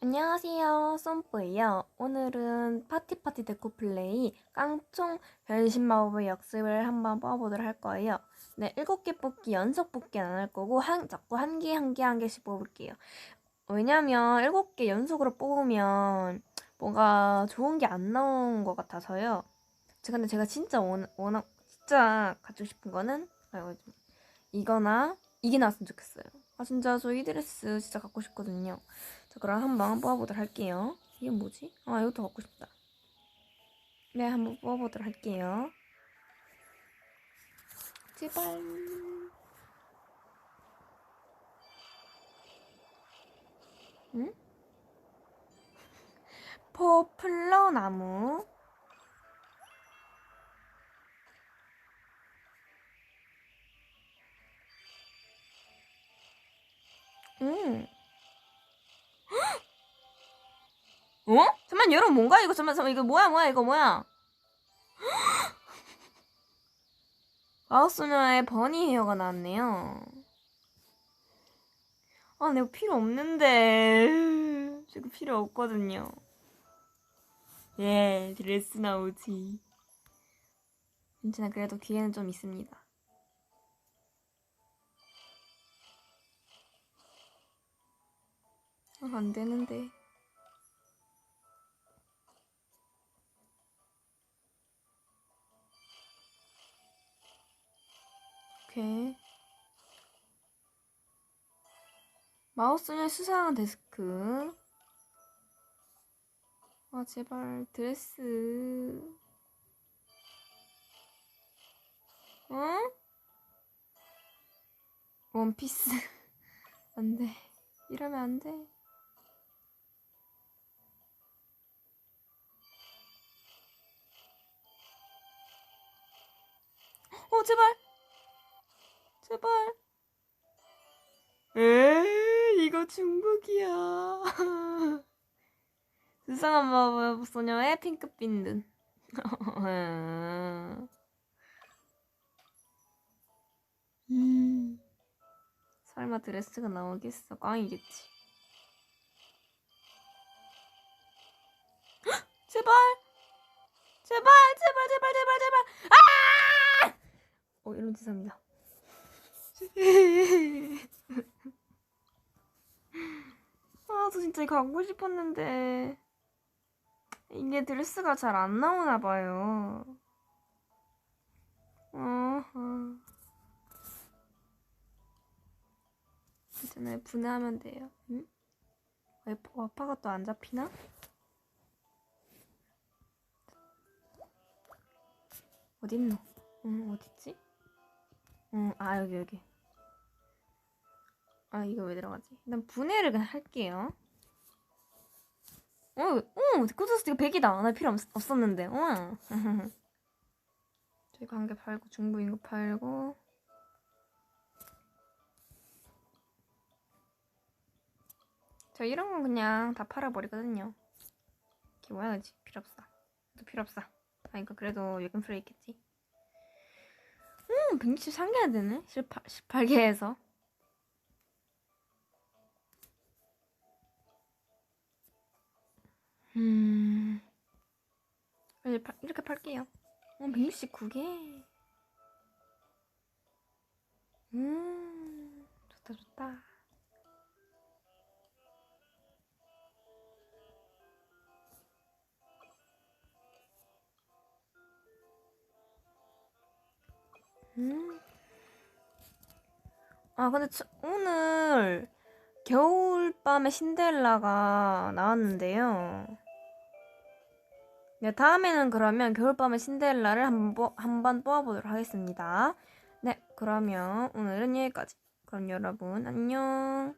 안녕하세요, 썸뿌예요. 오늘은 파티파티 데코 플레이 깡총 변신 마법의 역습을 한번 뽑아보도록 할 거예요. 네, 7개 뽑기 연속 뽑기는 안할 거고 한, 자꾸 한 개, 한 개, 한 개씩 뽑을게요. 왜냐면 7개 연속으로 뽑으면 뭔가 좋은 게 안 나온 것 같아서요. 제- 근데 제가 진짜 원, 워낙 진짜 갖고 싶은 거는 이거나 이게 나왔으면 좋겠어요. 아 진짜 저 이 드레스 진짜 갖고 싶거든요. 자 그럼 한번 뽑아보도록 할게요. 이게 뭐지? 아 이것도 갖고 싶다. 네 한번 뽑아보도록 할게요. 제발. 응? 포플러 나무. 응. 어? 잠만 여러분 뭔가 이거 잠만 잠만 이거 뭐야 뭐야 이거 뭐야? 아웃소녀의 버니 헤어가 나왔네요. 아, 내가 필요 없는데. 지금 필요 없거든요. 예, 드레스 나오지. 괜찮아, 그래도 기회는 좀 있습니다. 아, 안 되는데. 오케이. 마우스의 수상한 데스크. 아, 제발, 드레스. 응? 원피스. 안 돼. 이러면 안 돼. 어, 제발. 제발. 에 이거 중복이야. 수상한 마법 소녀의 핑크빛 눈. 음. 설마 드레스가 나오겠어? 꽝이겠지. 제발! 죄송합니다. 아, 저 진짜 갖고 싶었는데. 이게 드레스가 잘 안 나오나 봐요. 어허. 괜찮아요. 분해하면 돼요. 응? 왜 와파가 또 안 잡히나? 어딨노? 응, 어딨지? 응, 아, 여기, 여기. 아, 이거 왜 들어가지? 일단 분해를 그냥 할게요. 어, 어, 코드스 이거 100이다. 나 필요 없, 없었는데. 어. 저 이거 한개 팔고, 중부인 거 팔고. 저 이런 건 그냥 다 팔아버리거든요. 이게 뭐야, 그지? 필요 없어. 또 필요 없어. 아, 이거 그래도 요금 필요 있겠지. 음, 163개 해야 되네. 18, 18개에서. 음. 이렇게 팔게요. 어, 169개. 음, 좋다, 좋다. 음. 아, 근데 저- 오늘 겨울밤의 신데렐라가 나왔는데요. 네, 다음에는 그러면 겨울밤의 신데렐라를 한번 한번 뽑아보도록 하겠습니다. 네, 그러면 오늘은 여기까지. 그럼 여러분 안녕.